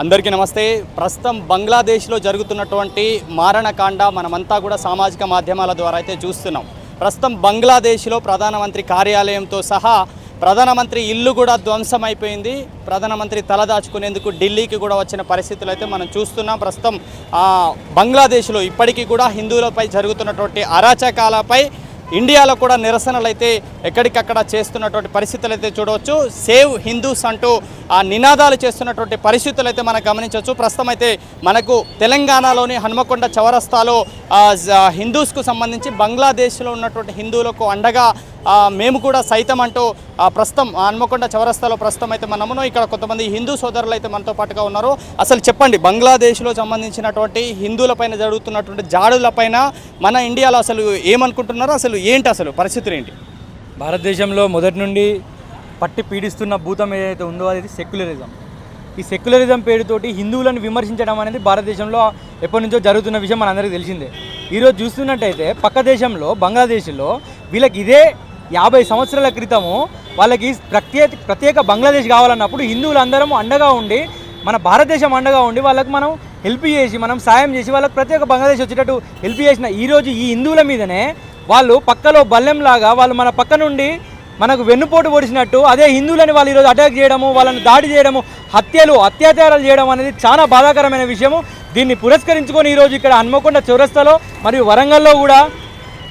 అందరికీ నమస్తే. ప్రస్తుతం బంగ్లాదేశ్లో జరుగుతున్నటువంటి మారణకాండ మనమంతా కూడా సామాజిక మాధ్యమాల ద్వారా అయితే చూస్తున్నాం. ప్రస్తుతం బంగ్లాదేశ్లో ప్రధానమంత్రి కార్యాలయంతో సహా ప్రధానమంత్రి ఇల్లు కూడా ధ్వంసమైపోయింది. ప్రధానమంత్రి తలదాచుకునేందుకు ఢిల్లీకి కూడా వచ్చిన పరిస్థితులు అయితే మనం చూస్తున్నాం. ప్రస్తుతం బంగ్లాదేశ్లో ఇప్పటికీ కూడా హిందువులపై జరుగుతున్నటువంటి అరాచకాలపై ఇండియాలో కూడా నిరసనలు అయితే ఎక్కడికక్కడ చేస్తున్నటువంటి పరిస్థితులు అయితే చూడవచ్చు. సేవ్ హిందూస్ అంటూ ఆ నినాదాలు చేస్తున్నటువంటి పరిస్థితులు అయితే మనం గమనించవచ్చు. ప్రస్తుతం అయితే మనకు తెలంగాణలోని హనుమకొండ చౌరస్తాలో హిందూస్కు సంబంధించి బంగ్లాదేశ్లో ఉన్నటువంటి హిందువులకు అండగా మేము కూడా సైతం అంటూ ఆ, ప్రస్తుతం ఆ హనుమకొండ చౌరస్తాలో ప్రస్తుతం అయితే మనమును ఇక్కడ కొంతమంది హిందూ సోదరులు అయితే మనతో పాటుగా ఉన్నారు. అసలు చెప్పండి బంగ్లాదేశ్లో సంబంధించినటువంటి హిందువులపైన జరుగుతున్నటువంటి జాడులపైన మన ఇండియాలో అసలు ఏమనుకుంటున్నారో అసలు ఏంటి అసలు పరిస్థితులు ఏంటి? భారతదేశంలో మొదటి నుండి పట్టి పీడిస్తున్న భూతం ఏదైతే ఉందో అది సెక్యులరిజం. ఈ సెక్యులరిజం పేరుతోటి హిందువులను విమర్శించడం అనేది భారతదేశంలో ఎప్పటి నుంచో జరుగుతున్న విషయం మనందరికీ తెలిసిందే. ఈరోజు చూస్తున్నట్టయితే పక్క దేశంలో బంగ్లాదేశ్లో వీళ్ళకి ఇదే యాభై సంవత్సరాల క్రితము వాళ్ళకి ప్రత్యేక ప్రత్యేక బంగ్లాదేశ్ కావాలన్నప్పుడు హిందువులందరం అండగా ఉండి మన భారతదేశం అండగా ఉండి వాళ్ళకి మనం హెల్ప్ చేసి మనం సాయం చేసి వాళ్ళకి ప్రత్యేక బంగ్లాదేశ్ వచ్చేటట్టు హెల్ప్ చేసిన ఈరోజు ఈ హిందువుల మీదనే వాళ్ళు పక్కలో బల్లెంలాగా వాళ్ళు మన పక్క నుండి మనకు వెన్నుపోటు పొడిచినట్టు అదే హిందువులని వాళ్ళు ఈరోజు అటాక్ చేయడము వాళ్ళని దాడి చేయడము హత్యలు అత్యాచారాలు చేయడం అనేది చాలా బాధాకరమైన విషయము. దీన్ని పురస్కరించుకొని ఈరోజు ఇక్కడ హన్మకొండ చౌరస్తాలో మరియు వరంగల్లో కూడా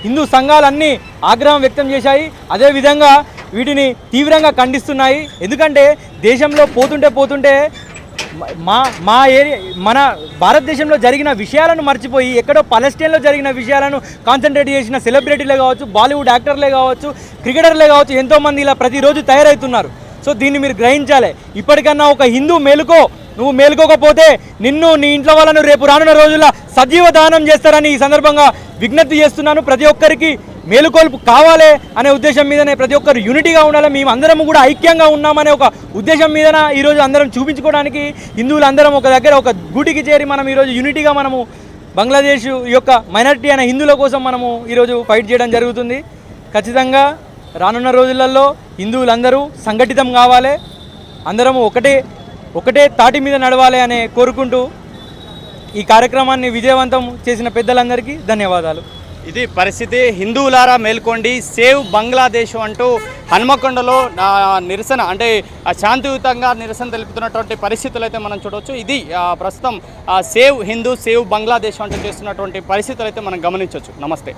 హిందూ సంఘాలన్నీ ఆగ్రహం వ్యక్తం చేశాయి. అదేవిధంగా వీటిని తీవ్రంగా ఖండిస్తున్నాయి. ఎందుకంటే దేశంలో పోతుంటే పోతుంటే మా మా ఏరియా మన భారతదేశంలో జరిగిన విషయాలను మర్చిపోయి ఎక్కడో పలెస్టైన్లో జరిగిన విషయాలను కాన్సన్ట్రేట్ చేసిన సెలబ్రిటీలే కావచ్చు బాలీవుడ్ యాక్టర్లే కావచ్చు క్రికెటర్లే కావచ్చు ఎంతోమంది ఇలా ప్రతిరోజు తయారవుతున్నారు. సో దీన్ని మీరు గ్రహించాలి. ఇప్పటికన్నా ఒక హిందూ మేలుకో నువ్వు మేలుకోకపోతే నిన్ను నీ ఇంట్లో వాళ్ళను రేపు రానున్న రోజుల్లో సజీవ దానం చేస్తారని ఈ సందర్భంగా విజ్ఞప్తి చేస్తున్నాను. ప్రతి ఒక్కరికి మేలుకొల్పు కావాలి అనే ఉద్దేశం మీదనే ప్రతి ఒక్కరు యూనిటీగా ఉండాలి. మేము అందరం కూడా ఐక్యంగా ఉన్నామనే ఒక ఉద్దేశం మీదన ఈరోజు అందరం చూపించుకోవడానికి హిందువులు అందరం ఒక దగ్గర ఒక గుడికి చేరి మనం ఈరోజు యూనిటీగా మనము బంగ్లాదేశ్ యొక్క మైనారిటీ అనే హిందువుల కోసం మనము ఈరోజు ఫైట్ చేయడం జరుగుతుంది. ఖచ్చితంగా రానున్న రోజులలో హిందువులందరూ సంఘటితం కావాలి. అందరము ఒకటే ఒకటే తాటి మీద నడవాలి అనే కోరుకుంటూ ఈ కార్యక్రమాన్ని విజయవంతం చేసిన పెద్దలందరికీ ధన్యవాదాలు. ఇది పరిస్థితి. హిందువులారా మేల్కోండి. సేవ్ బంగ్లాదేశ్ అంటూ హన్మకొండలో నిరసన అంటే శాంతియుతంగా నిరసన తెలుపుతున్నటువంటి పరిస్థితులు అయితే మనం చూడవచ్చు ఇది ప్రస్తుతం ఆ, సేవ్ హిందూ సేవ్ బంగ్లాదేశ్ అంటూ చేస్తున్నటువంటి పరిస్థితులు అయితే మనం గమనించవచ్చు నమస్తే.